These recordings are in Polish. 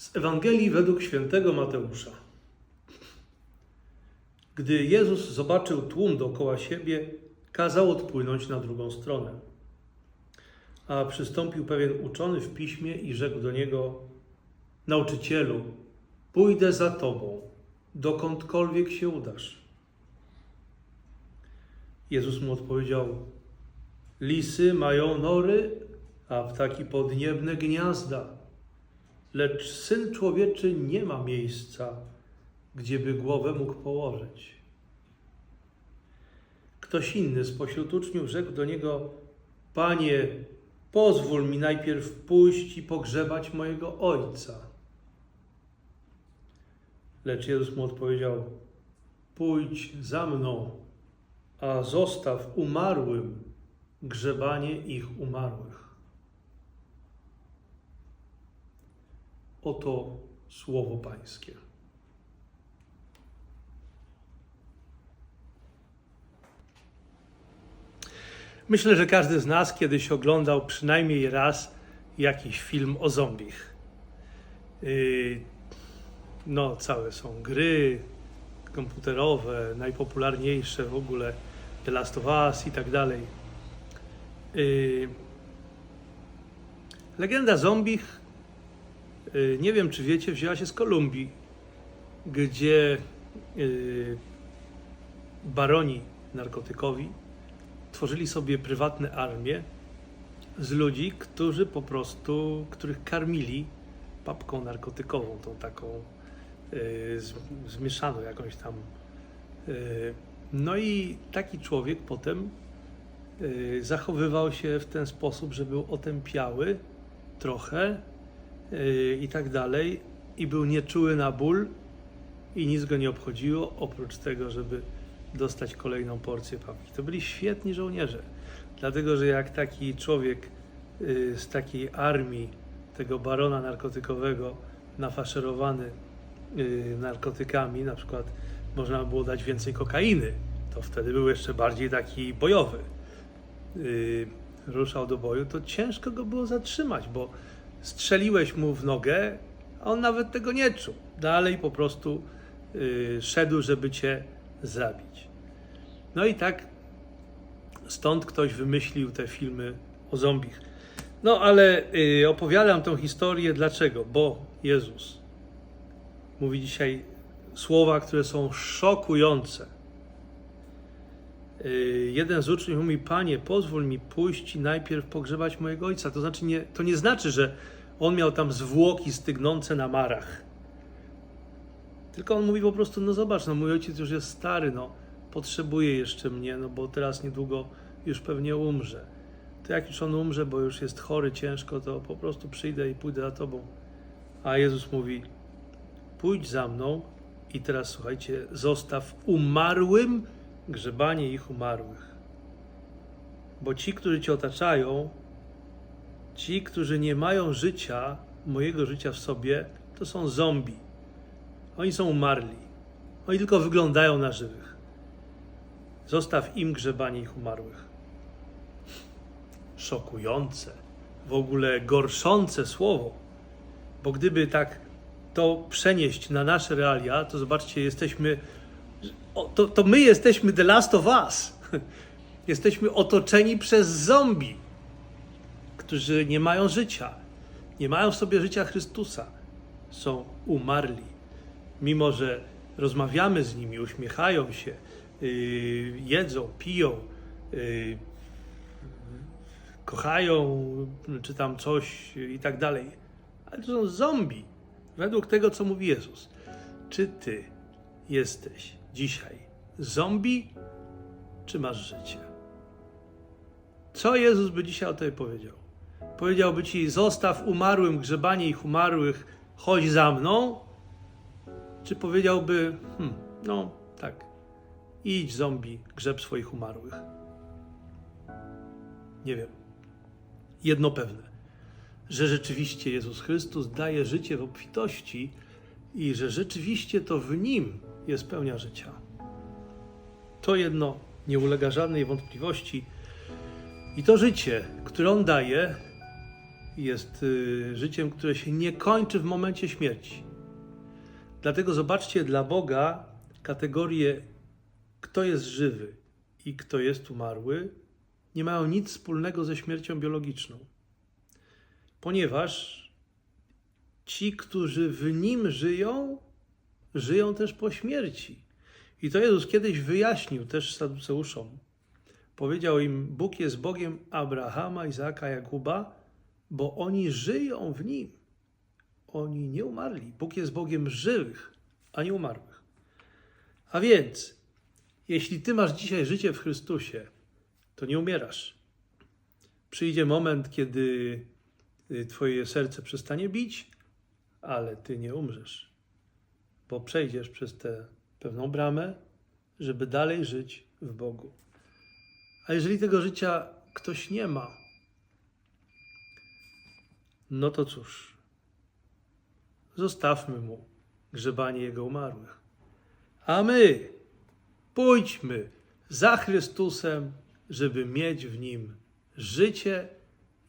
Z Ewangelii według świętego Mateusza. Gdy Jezus zobaczył tłum dookoła siebie, kazał odpłynąć na drugą stronę. A przystąpił pewien uczony w piśmie i rzekł do niego: Nauczycielu, pójdę za tobą, dokądkolwiek się udasz. Jezus mu odpowiedział: Lisy mają nory, a ptaki podniebne gniazda, lecz syn człowieczy nie ma miejsca, gdzieby głowę mógł położyć. Ktoś inny spośród uczniów rzekł do niego: Panie, pozwól mi najpierw pójść i pogrzebać mojego ojca. Lecz Jezus mu odpowiedział: Pójdź za mną, a zostaw umarłym grzebanie ich umarłych. Oto słowo Pańskie. Myślę, że każdy z nas kiedyś oglądał przynajmniej raz jakiś film o zombich. Yy, No, całe są gry komputerowe, najpopularniejsze w ogóle The Last of Us i tak dalej. Yy, Legenda zombich, nie wiem czy wiecie, wzięła się z Kolumbii, gdzie yy, baroni narkotykowi tworzyli sobie prywatne armie z ludzi, którzy po prostu, których karmili papką narkotykową, tą taką z- zmieszaną jakąś tam. No i taki człowiek potem zachowywał się w ten sposób, że był otępiały trochę i tak dalej, i był nieczuły na ból i nic go nie obchodziło, oprócz tego, żeby dostać kolejną porcję papki. To byli świetni żołnierze, dlatego że jak taki człowiek y, z takiej armii tego barona narkotykowego, nafaszerowany y, narkotykami, na przykład można było dać więcej kokainy, to wtedy był jeszcze bardziej taki bojowy. Y, ruszał do boju, to ciężko go było zatrzymać, bo strzeliłeś mu w nogę, a on nawet tego nie czuł. Dalej po prostu y, szedł, żeby cię zabić. No i tak stąd ktoś wymyślił te filmy o zombich. No ale y, opowiadam tą historię dlaczego? Bo Jezus mówi dzisiaj słowa, które są szokujące. Y, jeden z uczniów mówi: Panie, pozwól mi pójść i najpierw pogrzebać mojego ojca. To znaczy, nie, to nie znaczy, że on miał tam zwłoki stygnące na marach. Tylko on mówi po prostu, no zobacz, no mój ojciec już jest stary, no potrzebuje jeszcze mnie, no bo teraz niedługo już pewnie umrze. To jak już on umrze, bo już jest chory ciężko, to po prostu przyjdę i pójdę za tobą. A Jezus mówi, pójdź za mną i teraz słuchajcie, zostaw umarłym grzebanie ich umarłych. Bo ci, którzy cię otaczają, ci, którzy nie mają życia, mojego życia w sobie, to są zombie. Oni są umarli. Oni tylko wyglądają na żywych. Zostaw im grzebanie ich umarłych. Szokujące, w ogóle gorszące słowo. Bo gdyby tak to przenieść na nasze realia, to zobaczcie, jesteśmy. To, to my jesteśmy The Last of Us. Jesteśmy otoczeni przez zombie, którzy nie mają życia. Nie mają w sobie życia Chrystusa. Są umarli mimo że rozmawiamy z nimi, uśmiechają się, yy, jedzą, piją, yy, kochają, czy tam coś i tak dalej. Ale to są zombie, według tego, co mówi Jezus. Czy ty jesteś dzisiaj zombie, czy masz życie? Co Jezus by dzisiaj o tobie powiedział? Powiedziałby ci: Zostaw umarłym grzebanie ich umarłych, chodź za mną, czy powiedziałby, hmm, no tak, idź zombie, grzeb swoich umarłych? Nie wiem. Jedno pewne, że rzeczywiście Jezus Chrystus daje życie w obfitości i że rzeczywiście to w Nim jest pełnia życia. To jedno nie ulega żadnej wątpliwości. I to życie, które On daje, jest y, życiem, które się nie kończy w momencie śmierci. Dlatego zobaczcie, dla Boga kategorie kto jest żywy i kto jest umarły nie mają nic wspólnego ze śmiercią biologiczną. Ponieważ ci, którzy w nim żyją, żyją też po śmierci. I to Jezus kiedyś wyjaśnił też Saduceuszom. Powiedział im: Bóg jest Bogiem Abrahama, Izaaka, Jakuba, bo oni żyją w nim. Oni nie umarli. Bóg jest Bogiem żywych, a nie umarłych. A więc, jeśli ty masz dzisiaj życie w Chrystusie, to nie umierasz. Przyjdzie moment, kiedy y, twoje serce przestanie bić, ale ty nie umrzesz, bo przejdziesz przez tę pewną bramę, żeby dalej żyć w Bogu. A jeżeli tego życia ktoś nie ma, no to cóż, zostawmy mu grzebanie jego umarłych. A my pójdźmy za Chrystusem, żeby mieć w nim życie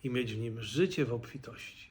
i mieć w nim życie w obfitości.